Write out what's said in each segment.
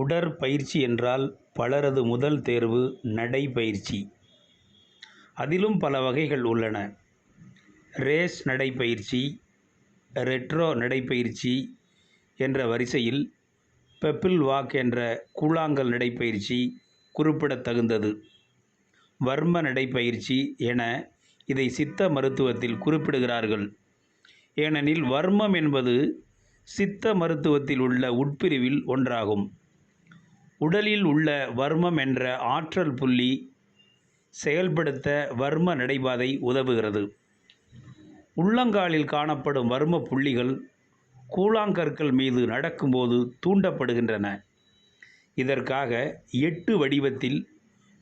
உடற்பயிற்சி என்றால் பலரது முதல் தேர்வு நடைப்பயிற்சி அதிலும் பல வகைகள் உள்ளன. ரேஸ் நடைப்பயிற்சி ரெட்ரோ நடைப்பயிற்சி என்ற வரிசையில் பெப்பிள் வாக் என்ற கூழாங்கல் நடைப்பயிற்சி குறிப்பிடத்தகுந்தது. வர்ம நடைப்பயிற்சி என இதை சித்த மருத்துவத்தில் குறிப்பிடுகிறார்கள். ஏனெனில் வர்மம் என்பது சித்த மருத்துவத்தில் உள்ள உட்பிரிவில் ஒன்றாகும். உடலில் உள்ள வர்மம் என்ற ஆற்றல் புள்ளி செயல்படுத்த வர்ம நடைபாதை உதவுகிறது. உள்ளங்காலில் காணப்படும் வர்ம புள்ளிகள் கூழாங்கற்கள் மீது நடக்கும்போது தூண்டப்படுகின்றன. இதற்காக எட்டு வடிவத்தில்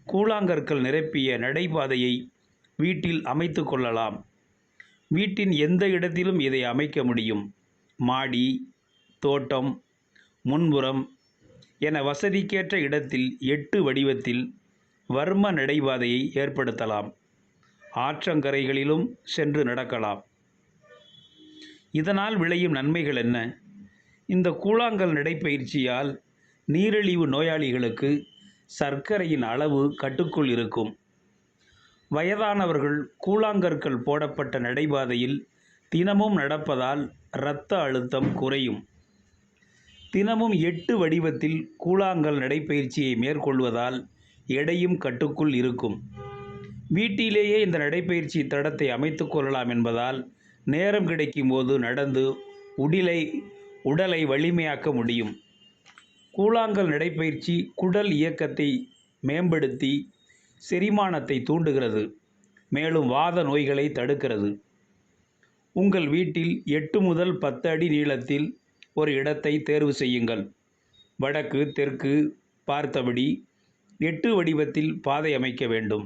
கூழாங்கற்கள் நிரப்பிய நடைபாதையை வீட்டில் அமைத்து கொள்ளலாம். வீட்டின் எந்த இடத்திலும் இதை அமைக்க முடியும்? மாடி தோட்டம் முன்புறம் என வசதிக்கேற்ற இடத்தில் எட்டு வடிவத்தில் வர்ம நடைபாதையை ஏற்படுத்தலாம். ஆற்றங்கரைகளிலும் சென்று நடக்கலாம். இதனால் விளையும் நன்மைகள் என்ன? இந்த கூழாங்கல் நடைப்பயிற்சியால் நீரிழிவு நோயாளிகளுக்கு சர்க்கரையின் அளவு கட்டுக்குள் இருக்கும். வயதானவர்கள் கூழாங்கற்கள் போடப்பட்ட நடைபாதையில் தினமும் நடப்பதால் இரத்த அழுத்தம் குறையும். தினமும் எட்டு வடிவத்தில் கூழாங்கல் நடைப்பயிற்சியை மேற்கொள்வதால் எடையும் கட்டுக்குள் இருக்கும். வீட்டிலேயே இந்த நடைப்பயிற்சி தடத்தை அமைத்து கொள்ளலாம் என்பதால் நேரம் கிடைக்கும்போது நடந்து உடலை உடலை வலிமையாக்க முடியும். கூழாங்கல் நடைப்பயிற்சி குடல் இயக்கத்தை மேம்படுத்தி செரிமானத்தை தூண்டுகிறது மேலும் வாத நோய்களை தடுக்கிறது. உங்கள் வீட்டில் எட்டு முதல் பத்து அடி நீளத்தில் ஒரு இடத்தை தேர்வு செய்யுங்கள். வடக்கு தெற்கு பார்த்தபடி எட்டு வடிவத்தில் பாதை அமைக்க வேண்டும்.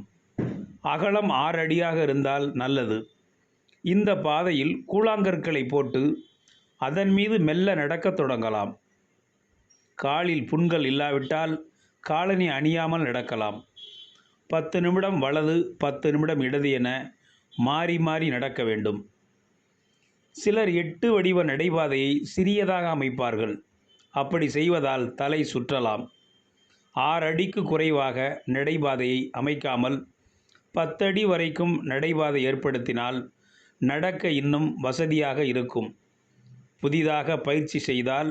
அகலம் ஆறு அடியாக இருந்தால் நல்லது. இந்த பாதையில் கூழாங்கற்களை போட்டு அதன் மீது மெல்ல நடக்கத் தொடங்கலாம். காலில் புண்கள் இல்லாவிட்டால் காலனி அணியாமல் நடக்கலாம். பத்து நிமிடம் வலது பத்து நிமிடம் இடது என மாறி மாறி நடக்க வேண்டும். சிலர் எட்டு வடிவ நடைபாதையை சிறியதாக அமைப்பார்கள். அப்படி செய்வதால் தலை சுற்றலாம். ஆறு அடிக்கு குறைவாக நடைபாதையை அமைக்காமல் பத்தடி வரைக்கும் நடைபாதை ஏற்படுத்தினால் நடக்க இன்னும் வசதியாக இருக்கும். புதிதாக பயிற்சி செய்தால்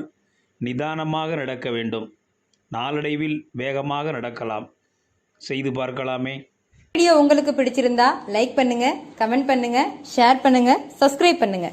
நிதானமாக நடக்க வேண்டும். நாளடைவில் வேகமாக நடக்கலாம். செய்து பார்க்கலாமே. வீடியோ உங்களுக்கு பிடிச்சிருந்தா லைக் பண்ணுங்க கமெண்ட் பண்ணுங்க ஷேர் பண்ணுங்க சப்ஸ்கிரைப் பண்ணுங்க.